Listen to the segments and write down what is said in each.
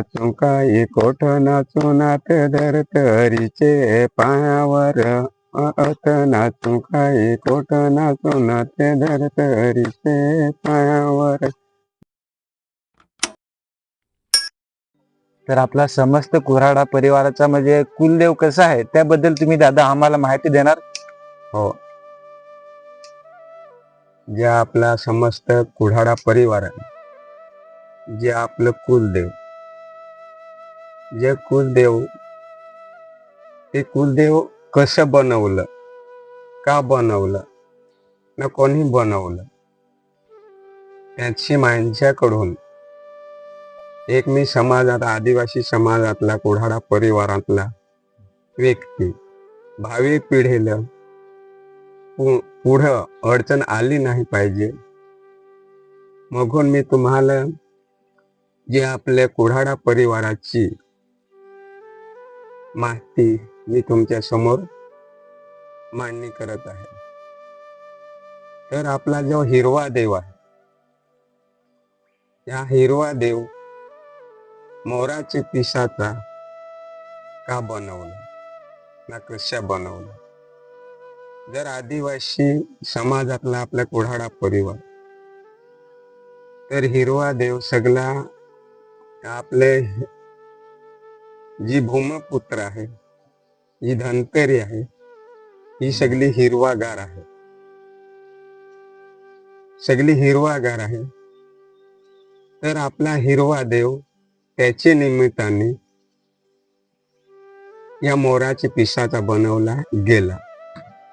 नाचू काही कोठ नाचू नात धरत हरीचे पायावर? अत नाचू काही कोठ नाचू नात धरत हरीचे पायावर? तर आपला समस्त कुऱ्हाडा परिवाराचा म्हणजे कुलदेव कसा आहे? त्याबद्दल तुम्ही दादा आम्हाला माहिती देणार? हो. जे आपला समस्त कुऱ्हाडा परिवार आहे जे आपलं कुलदेव जे कुलदेव ते कुलदेव कसं बनवलं? का बनवलं? ना कोणी बनवलं? त्याची माझ्याकडून एक मी समाजात आदिवासी समाजातला कोढाडा परिवारातला व्यक्ती भावी पिढीला पु- पुढं अडचण आली नाही पाहिजे. मगून मी तुम्हाला जे आपल्या कोढाडा परिवाराची माहिती मी तुमच्यासमोर मांडणी करत आहे. तर आपला जो हिरवा देव आहे या हिरवा देव मोराच्या पिसाचा का बनवला? ना कशा बनवला? जर आदिवासी समाजातला आपला कुऱ्हाडा परिवार तर हिरवा देव सगळा आपले जी भूमपुत्र आहे जी धनकरी आहे ही सगळी हिरवागार आहे. सगळी हिरवागार आहे. तर आपला हिरवा देव त्याचे निमित्ताने या मोराच्या पिसाचा बनवला गेला.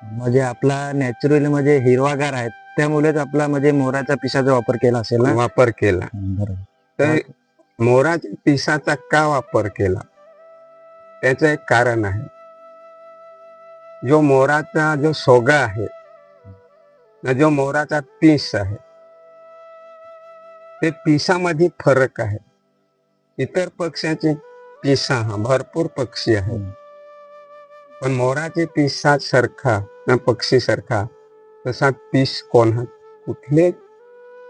म्हणजे आपला नॅचरली म्हणजे हिरवागार आहे त्यामुळेच आपला म्हणजे मोराच्या पिसाचा वापर केला असेल ना? वापर केला. तर मोराच्या पिसाचा का वापर केला? त्याचं एक कारण आहे. जो मोराचा जो सोगा आहे जो मोराचा पीस आहे ते पिसामध्ये फरक आहे. इतर पक्ष्याचे पिसा हा भरपूर पक्षी आहे पण मोराचे पिसा सारखा ना पक्षी सारखा तसा पीस कोणा कुठले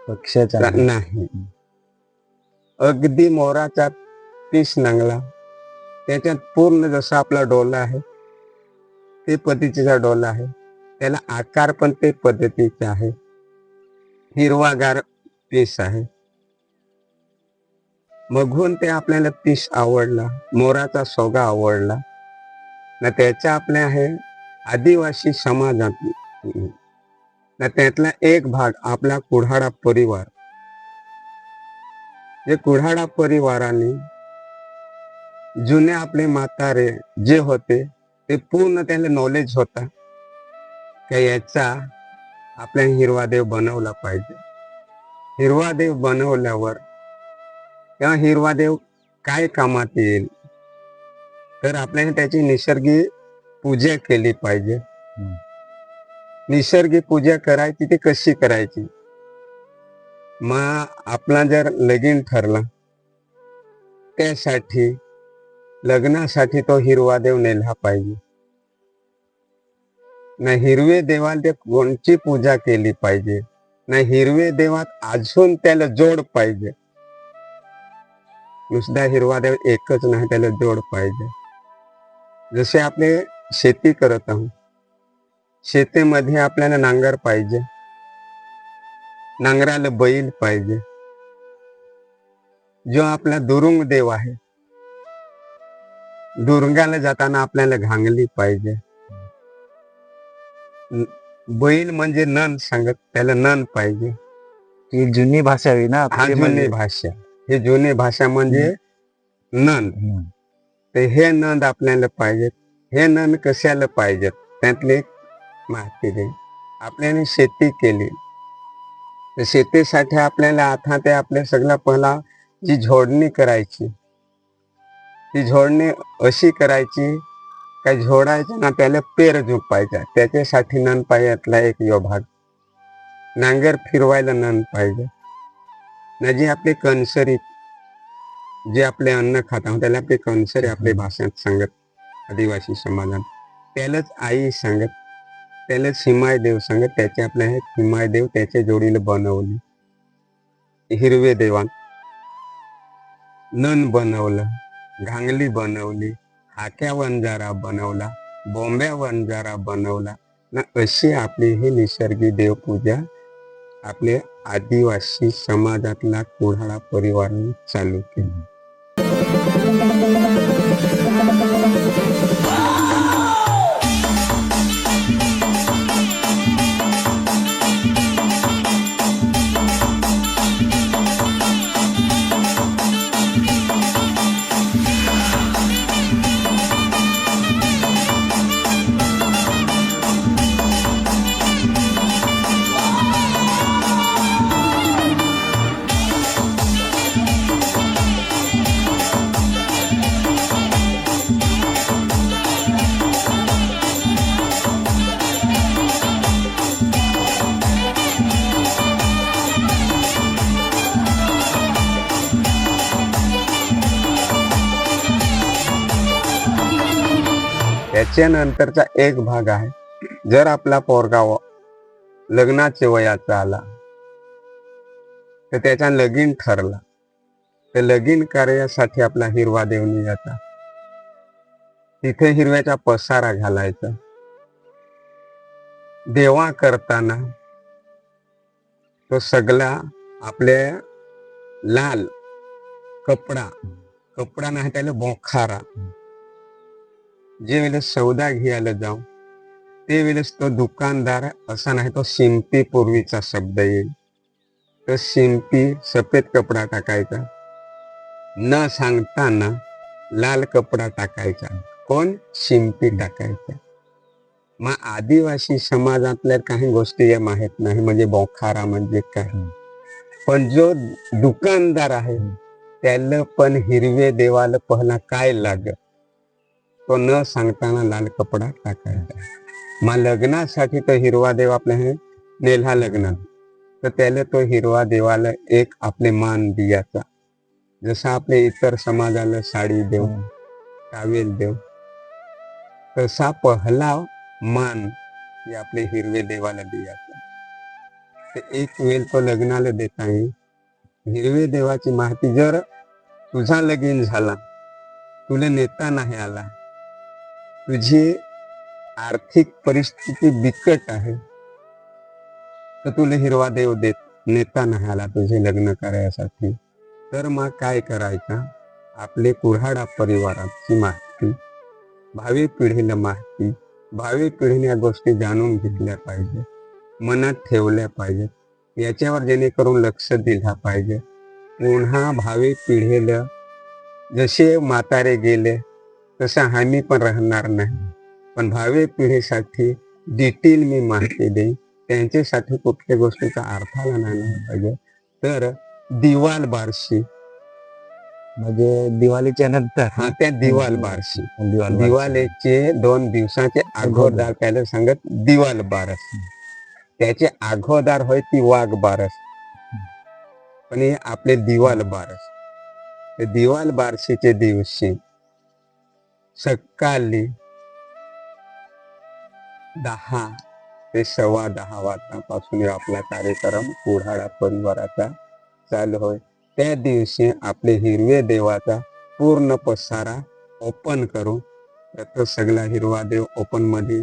पक्षाचा नाही. अगदी मोराचा पीस नांगला. त्याच्यात पूर्ण जसा आपला डोला आहे ते पद्धतीचा डोला आहे. त्याला आकार पण ते पद्धतीचे आहे. हिरवागार पीस आहे. बघून ते आपल्याला पीस आवडला मोराचा सोगा आवडला. ना त्याच्या आपल्या आहे आदिवासी समाजात ना त्यातला एक भाग आपला कुऱ्हाडा परिवार. जे कुऱ्हाडा परिवाराने जुने आपले म्हातारे जे होते ते पूर्ण त्याला नॉलेज होता की याचा आपल्या हिरवा देव बनवला पाहिजे. हिरवा देव बनवल्यावर तेव्हा हिरवा देव काय कामात येईल? तर आपल्याला त्याची निसर्गी पूजा केली पाहिजे. निसर्गी पूजा करायची ती कशी करायची? मग आपला जर लगीन ठरला त्यासाठी लग्नासाठी तो हिरवा देव नेला पाहिजे. ना हिरवे देवाला ते कोणची पूजा केली पाहिजे? ना हिरवे देवात अजून त्याला जोड पाहिजे. नुसता हिरवा देव एकच नाही त्याला जोड पाहिजे. जसे आपले शेती करत आहोत शेतीमध्ये आपल्याला नांगर पाहिजे. नांगराला बैल पाहिजे. जो आपला दुरुंग देव आहे दुर्गाला जाताना आपल्याला घांगली पाहिजे. बैल म्हणजे नन सांगत त्याला नन पाहिजे. ही जुनी भाषा आहे ना हा आपली जुनी म्हणजे. भाषा. हे जुनी भाषा म्हणजे नंद हम्म. तर हे नंद आपल्याला पाहिजेत. हे नंद कशाला पाहिजेत? त्यातली माहिती दे आपल्याने शेती केली. तर शेतीसाठी आपल्याला आता ते आपल्या सगळ्या पहिला जी झोडणी करायची. ती झोडणी अशी करायची का झोडायचं ना त्याला पेर झोपायचा. त्याच्यासाठी नन पायातला एक यो भाग. नांगर फिरवायला नन पाहिजे. ना जी आपली कणसरी जे आपले अन्न खाता त्याला आपली कणसरी आपली भाषेत सांगत आदिवासी समाजात. त्यालाच आई सांगत त्यालाच हिमाय देव सांगत त्याचे आपले हे हिमाय देव त्याच्या जोडीला बनवले. हिरवे देवान. नन बनवलं. घांगली बनवली हाक्या वंजारा बनवला बोंब्या वंजारा बनवला. न अशी आपली ही निसर्गी देवपूजा आपले आदिवासी समाजातला कोढाळा परिवाराने चालू केली. त्याच्यानंतरचा एक भाग आहे. जर आपला पोरगा लग्नाच्या वयाचा आला तर त्याचा लगीन ठरला. तर लगीन कार्यासाठी आपला हिरवा देवणी जाता तिथे हिरव्याचा पसारा घालायचा. देवा करताना तो सगळा आपल्या लाल कपडा कपडा नाही त्याला बोखारा. जे वेळेस सौदा घ्यायला जाऊ ते वेळेस तो दुकानदार असा नाही तो शिंपी पूर्वीचा शब्द येईल. तर शिंपी सफेद कपडा टाकायचा. न सांगताना लाल कपडा टाकायचा. कोण? शिंपी टाकायचा. मग आदिवासी समाजातल्या काही गोष्टी या माहीत नाही म्हणजे बोखारा म्हणजे काय? पण जो दुकानदार आहे त्याला पण हिरवे देवाला पहिला काय लागत तो न सांगताना लाल कपडा टाकायचा. मग लग्नासाठी तो हिरवा देव आपल्या हे नेल्हा लग्नात तर त्याला तो हिरवा देवाला एक आपले मान दियाचा. जसं आपले इतर समाजाला साडी देव टावेल देव तसा पहिला मान हे आपले हिरवे देवाला दियाचा. तर एक वेळ तो लग्नाला देता येईल हिरवे देवाची माहिती जर तुझा लगीन झाला तुला नेता नाही आला तुझी आर्थिक परिस्थिती बिकट आहे. तर तुला हिरवा देव देत नेता नाही आला तुझे लग्न करायसाठी. तर मग काय करायचं? आपले कुऱ्हाडा परिवाराची माहिती भावी पिढीला माहिती भावी पिढीने या गोष्टी जाणून घेतल्या पाहिजे मनात ठेवल्या पाहिजेत याच्यावर जेणेकरून लक्ष दिलं पाहिजे. पुन्हा भावी पिढीला जसे म्हातारे गेले तसं आम्ही पण राहणार नाही. पण भावी पिढीसाठी डिटेल मी माहिती देईन. त्यांच्यासाठी कुठल्या गोष्टीचा अर्थाला नाही पाहिजे. तर दिवाल बारशी. म्हणजे दिवाळीच्या नंतर? हा त्या दिवाल बारशी. दिवाळी दिवाळीचे दोन दिवसाचे अगोदर त्याला सांगत दिवाल बारस. त्याचे अगोदर होय ती वाघ बारस. पण हे आपले दिवाल बारस. दिवाल बारशीचे दिवशी सकाळी दहा ते सव्वा दहा वाजतापासून आपला कार्यक्रम कुऱ्हाडा परिवाराचा चालू होय. त्या दिवशी आपले हिरवे देवाचा पूर्ण पसारा ओपन करू तर सगळा हिरवा देव ओपनमध्ये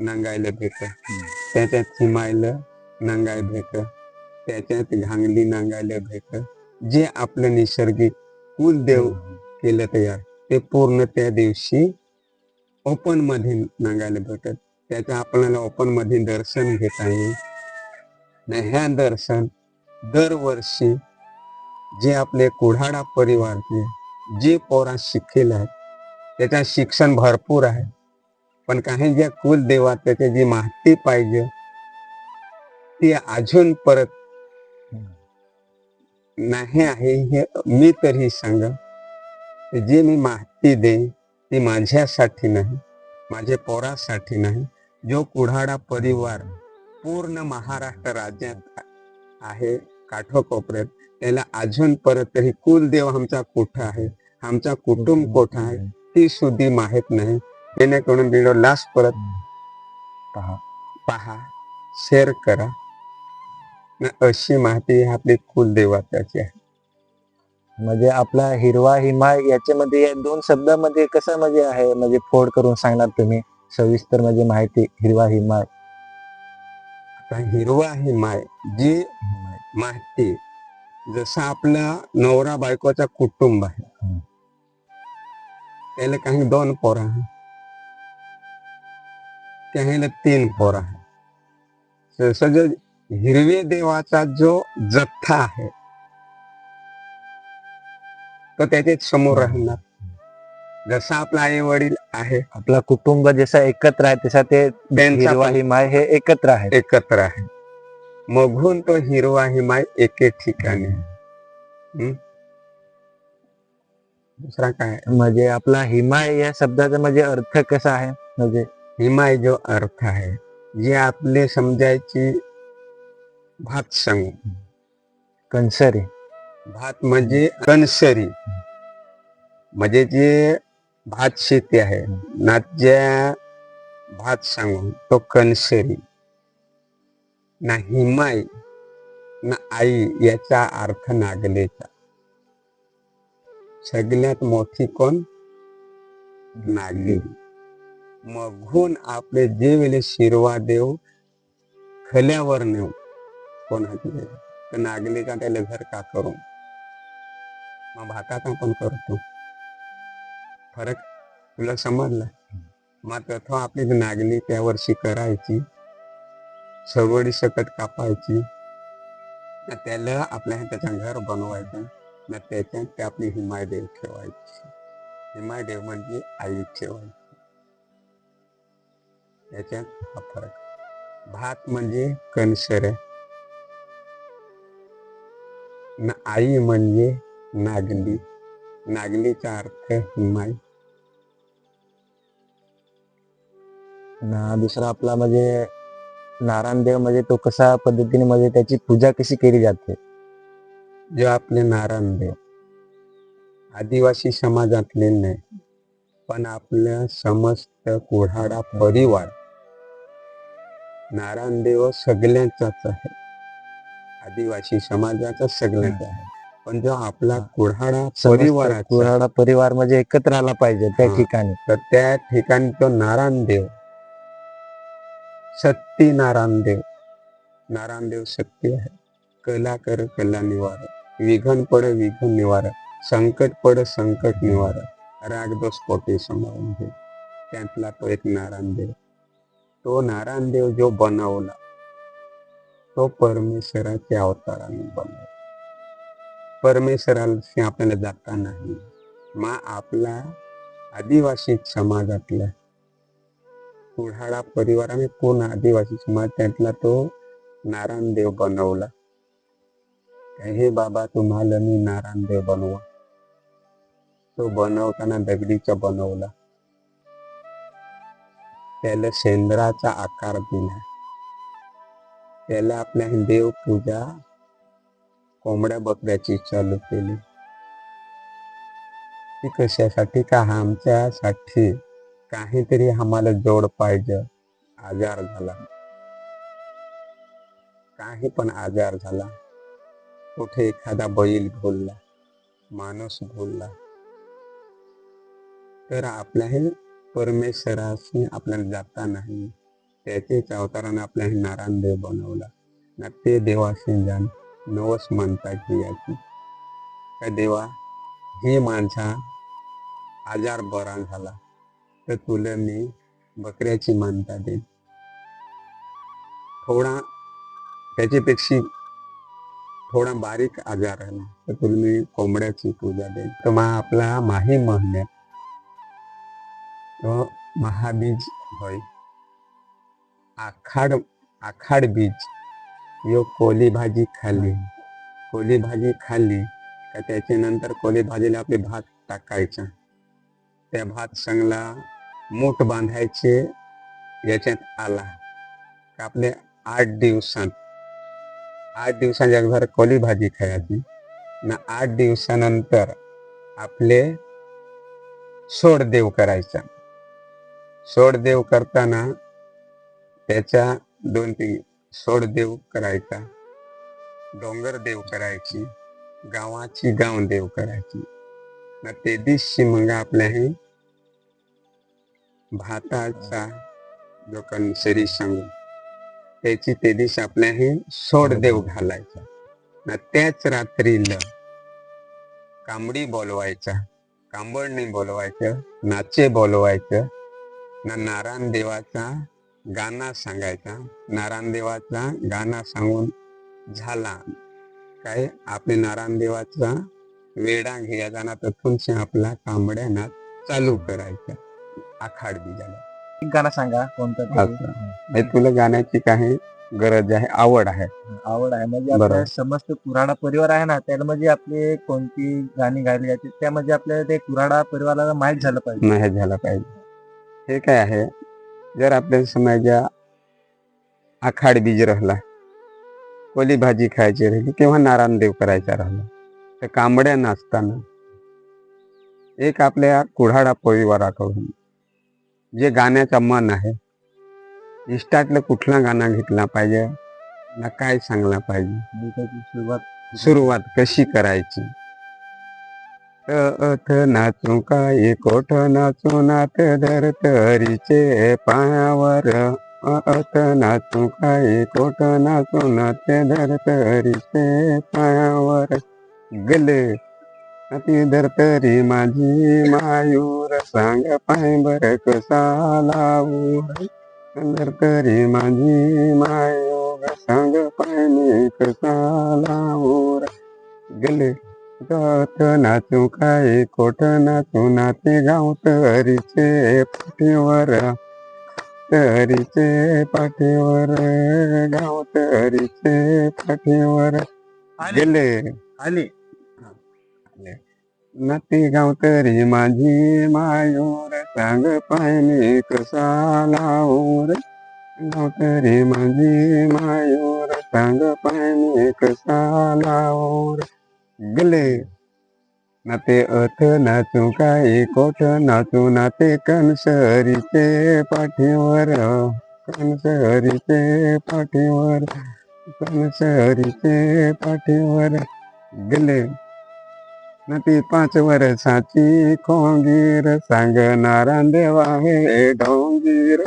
नंगायला भेट त्याच्यात चिमायला नंगाय भेट त्याच्यात घांगली नांगायला भेट जे आपलं नैसर्गिक कुलदेव केलं तयार. ते पूर्ण त्या दिवशी ओपनमध्ये नांगायला भेटत. त्याचं आपल्याला ओपनमध्ये दर्शन घेता येईल. ह्या दर्शन दरवर्षी जे आपले कुढाडा परिवारचे जे पोरा शिकेल आहेत त्याचं शिक्षण भरपूर आहे. पण काही ज्या कुलदेवा त्याची जी माहिती पाहिजे ती अजून परत नाही आहे हे मी तरी सांग जे मी माहिती देईन ती माझ्यासाठी नाही माझ्या पोरासाठी नाही. जो कुढाडा परिवार पूर्ण महाराष्ट्र राज्यात आहे काठोकोपऱ्यात त्याला अजून परत तरी कुलदेव आमचा कुठं आहे? आमचा कुटुंब कुठं आहे? ती सुद्धा माहीत नाही. जेणेकरून व्हिडिओ लास्ट परत पहा. पहा शेअर करा. अशी माहिती आपली कुलदेवताची आहे. म्हणजे आपला हिरवा हिमाय याच्यामध्ये या दोन शब्दामध्ये कसं म्हणजे आहे? म्हणजे फोड करून सांगणार तुम्ही? सविस्तर म्हणजे माहिती हिरवा हिमाय आता हिरवा हिमाय जी माहिती जसं आपला नवरा बायकोचा कुटुंब आहे. त्याला काही दोन पोरं आहे त्याला तीन पोरं आहे तसं जो हिरवे देवाचा जो जथ्था आहे तो त्याच्याच समोर राहणार. जसं आपला आई वडील आहे आपला कुटुंब जसा एकत्र आहे तसा ते त्यांचा हिरवा पण हिमाय हे एकत्र आहे. एकत्र आहे. मगून तो हिरवा हिमाय एके ठिकाणी. हम्म? दुसरा काय? म्हणजे आपला हिमाय या शब्दाचा म्हणजे अर्थ कसा आहे? म्हणजे हिमाय जो अर्थ आहे जे आपले समजायची भात सांगू. कंसरी भात म्हणजे कणसरी. म्हणजे जे भात शेती आहे ना ज्या भात सांगून तो कणसरी. ना हिमाय ना आई याचा अर्थ नागलेचा. सगळ्यात मोठी कोण? नागली. मघून आपले जे वेळे शिरवा देव खल्यावर नेऊ कोणाची तर नागलीचा त्याला घर का करू? मग भातात आपण करतो. फरक तुला समजला? मग प्रथम आपली नागली त्या वर्षी करायची सवडी सकट कापायची न त्याला आपल्या त्याचं घर बनवायचं न त्याच्यात ते आपली हिमायदेव ठेवायची. हिमायदेव म्हणजे आई ठेवायची. त्याच्यात हा फरक. भात म्हणजे कणसर. न आई म्हणजे नागली नागलीचा अर्थ माय ना दुसरा आपला म्हणजे नारायणदेव म्हणजे तो कसा पद्धतीने म्हणजे त्याची पूजा कशी केली जाते? जो आपले नारायणदेव आदिवासी समाजातले नाही पण आपल्या समस्त कोढाडा परिवार. नारायणदेव सगळ्यांचाच आहे. आदिवासी समाजाचा सगळ्यांचा आहे. पण जो आपला कोढाडा परिवाराचा कुऱ्हाडा परिवार म्हणजे एकत्र आला पाहिजे त्या. ठिकाणी. तर त्या ठिकाणी तो नारायणदेव सत्ती नारायणदेव नारायणदेव सत्य आहे. कला कर कला निवार. विघन पड विघन निवार. संकट पड संकट निवार. रागदोष पोटे घे. त्यातला तो एक नारायणदेव तो नारायणदेव जो बनवला तो परमेश्वराच्या अवताराने बनवला. परमेश्वराशी आपल्याला जाता नाही. मग आपला आदिवासी समाजातल्या कुऱ्हाडा परिवाराने कोण आदिवासी समाज त्यातला तो नारायणदेव बनवला. हे बाबा तुम्हाला मी नारायणदेव बनवा. तो बनवताना दगडीचा बनवला. त्याला शेंद्राचा आकार दिला. त्याला आपल्या देव पूजा कोंबड्या बकऱ्याची चालू केली. ती कशासाठी का आमच्यासाठी काहीतरी आम्हाला जोड पाहिजे आजार झाला. काही पण आजार झाला. कुठे एखादा बैल भोलला माणूस भोलला तर आपल्याही परमेश्वराशी आपल्याला जाता नाही त्याचेच अवताराने आपल्याही नारायण देव बनवला. ना ते देवाशी जाण. नवस म्हणतात याची का देवा ही माझा आजार बरा झाला तर तुला मी बकऱ्याची मानता देईन. थोडा त्याच्यापेक्षा थोडा बारीक आजार आहे तर तुला मी कोंबड्याची पूजा देईन. तर मग आपला माही महिन्यात तो महाबीज होय. आखाड आखाड बीज. यो कोली भाजी खाल्ली. कोली भाजी खाल्ली का त्याच्यानंतर कोली भाजीला आपले भात टाकायचा. त्या भात चांगला मूठ बांधायचे याच्यात आला. का आपले आठ दिवसात आठ दिवसाच्या घर कोली भाजी खायची. ना आठ दिवसानंतर आपले सोडदेव करायचा. सोडदेव करताना त्याच्या दोन तीन सोडदेव करायचा. डोंगर देव करायची. गावाची गाव देव करायची. न ते दिवशी मग आपल्या हे भाताचा जो कणसरी सांगू त्याची ते दिवशी आपल्या हे सोडदेव घालायचा. न त्याच रात्रीला कांबडी बोलवायचा. कांबळणी बोलवायचं. नाचे बोलवायचं. न नारायण देवाचा गाणं सांगायचा नारायण देवाचा गाणं सांगून झाला. काय? आपले नारायण देवाचा वेडा घ्यायचा ना तिथूनच आपला कांबड्या नाच चालू करायचा. आखाड बीजाला एक गाणं सांगा कोणतं तरी. हे तुला गाण्याची काही गरज आहे आवड आहे. आवड आहे. म्हणजे समस्त कुऱ्हाडा परिवार आहे ना त्याला म्हणजे आपले कोणती गाणी गायली जाते त्या म्हणजे आपल्याला ते कुऱ्हाडा परिवाराला माहीत झालं पाहिजे. नाही झाला पाहिजे. हे काय आहे? जर आपल्या समाजा आखाड बीज राहिला कोली भाजी खायची राहिली किंवा नारायण देव करायचा राहिला तर कांबड्या नाचताना एक आपल्या कुऱ्हाडा परिवाराकडून जे गाण्याचा मन आहे इष्टातलं कुठला गाणं घेतला पाहिजे ना काय सांगला पाहिजे सुरुवात कशी करायची? अथ नाचू काय कोठ नाचू नाथ धरत हरीचे पायावर? अथ नाचू काय कोठ नाचू नाथ धरत हरीचे पायावर? गले अति धरतरी माझी मायूर सांग पाय बर कसा लावू धरतरी माझी मायूर सांग पाय मी कसा लावू गले गात नाचू काय कोठ नाचू नाते गाव तरीचे पाठीवर. तरीचे पाठीवर गाव तरीचे पाठीवर. गेले. आली. नाते गाव तरी माझी मायूर सांग पाय मी कसा लावूर. गाव तरी माझी मायूर सांग पाय मी कसा लावूर. गेले। नाते अथ नाचू काय कोठ नाचू नाते कणसरीचे पाठीवर. कणसरीचे पाठीवर कणसरीचे पाठीवर. गेले। नती पाच वर्षाची खोंगीर सांग नारायण देव आहे डोंगीर.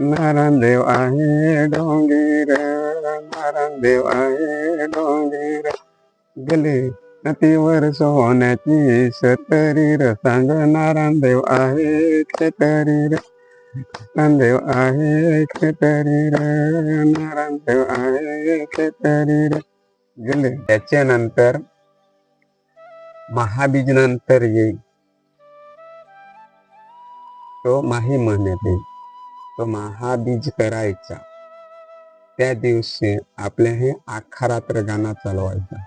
नारायण देव आहे डोंगीर नारायण देव आहे डोंगीर. गेले नदीवर सोन्याची सतरीर सांग नारायण देव आहे तरी नारायण आहे खेतरीर नारायण देव आहे खेतरीर गेले. त्याच्यानंतर महाबीज नंतर येईल. तो माही महिन्यात येईल तो महाबीज करायचा. त्या दिवशी आपल्या हे आखा रात्र गाणं चालवायचा.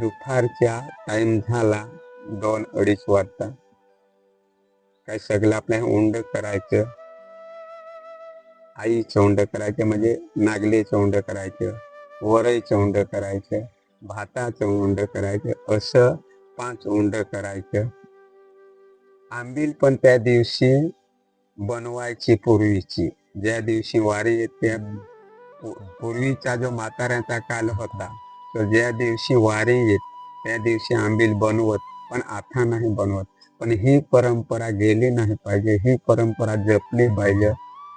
दुपारच्या टाइम झाला दोन अडीच वाजता. काय सगळं आपल्या उंड करायचं. आई चौंड करायचं म्हणजे नागले चौंड करायचं वरई चौंड करायचं भाताचं उंड करायचं असं पाच उंड करायचं. आंबील पण त्या दिवशी बनवायची पूर्वीची. ज्या दिवशी वारी येते पूर्वीचा जो म्हाताऱ्याचा काल होता तर ज्या दिवशी वारी येत त्या दिवशी आंबील बनवत पण आता नाही बनवत. पण ही परंपरा गेली नाही पाहिजे. ही परंपरा जपली पाहिजे.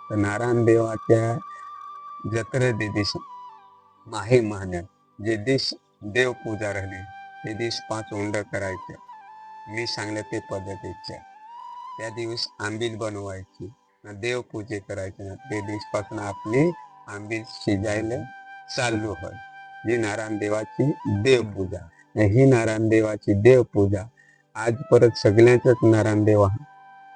तर नारायण देवाच्या जत्रे दिवशी माही महिन्यात जे दिस देवपूजा राहिली ते दिवस पाच ओंड करायचे. मी सांगले ते पद्धतीच्या त्या दिवस आंबील बनवायची देवपूजे करायचे ना ते दिवसपासून आपली आंबील शिजायला चालू होय. जी नारायण देवाची देवपूजा. ही नारायण देवाची देवपूजा. आज परत सगळ्याच नारायण देव आहे.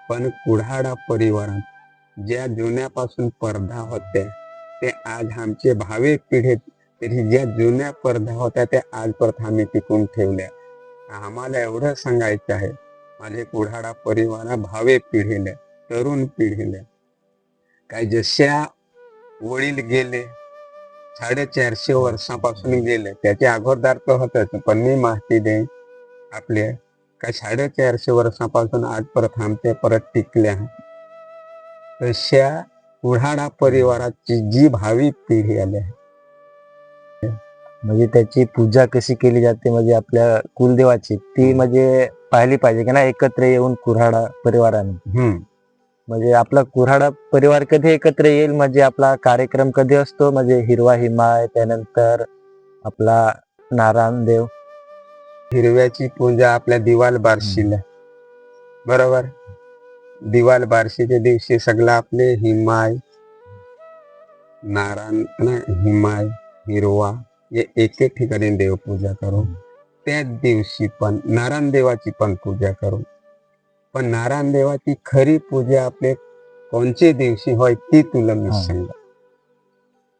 पण कुढाडा परिवारात ज्या जुन्यापासून स्पर्धा होत्या ते आज आमचे भावी पिढीत तरी ज्या जुन्या स्पर्धा होत्या त्या आज परत आम्ही टिकून ठेवल्या. आम्हाला एवढं सांगायचं आहे माझे कुढाडा परिवारा भावे पिढीला तरुण पिढीला. काय जशा वडील गेले साडेचारशे वर्षापासून गेले. त्याचे अगोदर तर होतच पण मी माहिती देईन आपले काय साडेचारशे वर्षापासून आज परत थांबते परत टिकल्या तशा कुढाडा परिवाराची जी भावी पिढी आली आहे म्हणजे त्याची पूजा कशी केली जाते म्हणजे आपल्या कुलदेवाची ती म्हणजे पाहिली पाहिजे की ना एकत्र येऊन कुऱ्हाडा परिवाराने हम्म. म्हणजे आपला कुऱ्हाडा परिवार कधी एकत्र येईल? म्हणजे आपला कार्यक्रम कधी असतो? म्हणजे हिरवा हिमाय त्यानंतर आपला नारायण देव. हिरव्याची पूजा आपल्या दिवाल बारशीला. बरोबर? दिवाल बारशीच्या दिवशी सगळं आपले हिमाय नारायण हिमाय हिरवा हे एक एक ठिकाणी देवपूजा करू त्याच दिवशी पण नारायण देवाची पण पूजा करू पण नारायण देवाची खरी पूजा आपले कोणचे दिवशी होय ती तुला मी. सांगा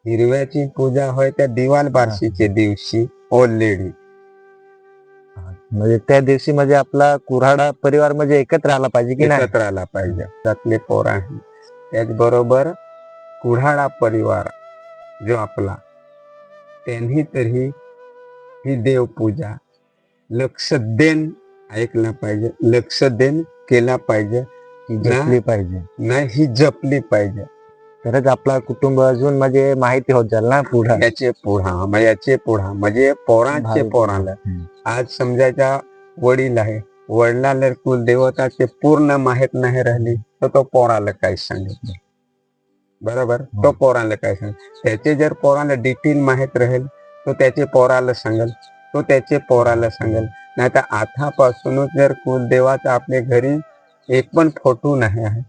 हिरव्याची पूजा होय त्या दिवाल बारशीचे दिवशी ऑलरेडी म्हणजे त्या दिवशी म्हणजे आपला कुऱ्हाडा परिवार म्हणजे एकत्र आला पाहिजे की नाही? एकत्र आला पाहिजे. त्यातले पोर आहे त्याचबरोबर कुऱ्हाडा परिवार जो आपला त्यांनी तरी ही देवपूजा लक्ष देन ऐकला पाहिजे. लक्ष देन केला पाहिजे जपली पाहिजे. नाही ही जपली पाहिजे. तरच आपला कुटुंब अजून म्हणजे माहिती होत जाईल ना पुढे. याचे पुढा याचे पुढा म्हणजे पोरांचे पोराला. आज समजायचा वडील आहे वडिलाला कुलदेवताचे पूर्ण माहीत नाही राहिली तर तो पोराला काय सांगेल बरोबर? तो हो. पोराला काय सांगेल त्याचे जर पोराला डिटेल माहीत राहील तो त्याचे पोराला सांगेल. तो त्याचे पोराला सांगेल. नाही तर आतापासूनच जर कुलदेवाचा आपल्या घरी एक पण फोटो नाही आहे.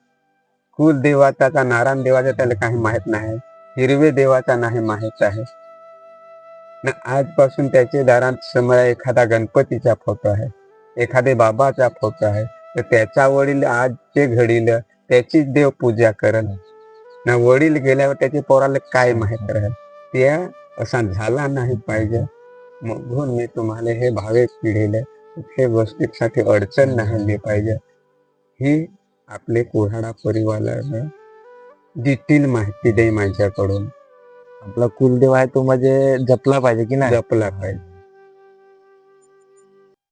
कुलदेवाचा नारायण देवाचा त्याला काही माहीत नाही. हिरवे देवाचा नाही माहीत आहे. ना आजपासून त्याचे दारात समोर एखादा गणपतीचा फोटो आहे. एखादे बाबाचा फोटो आहे. तर त्याचा वडील आज जे घडील त्याचीच देव पूजा करल. ना वडील गेल्यावर त्याचे पोराला काय माहीत राहील? त्या असा झाला नाही पाहिजे. म्हणून मी तुम्हाला हे भाविक पिढीला कुठल्या गोष्टीसाठी अडचण नाही आली पाहिजे. ही आपले कोऱ्हाडा परिवाराला डिटेल माहिती दे माझ्याकडून. आपला कुलदेव आहे तो म्हणजे जपला पाहिजे की नाही? जपला पाहिजे.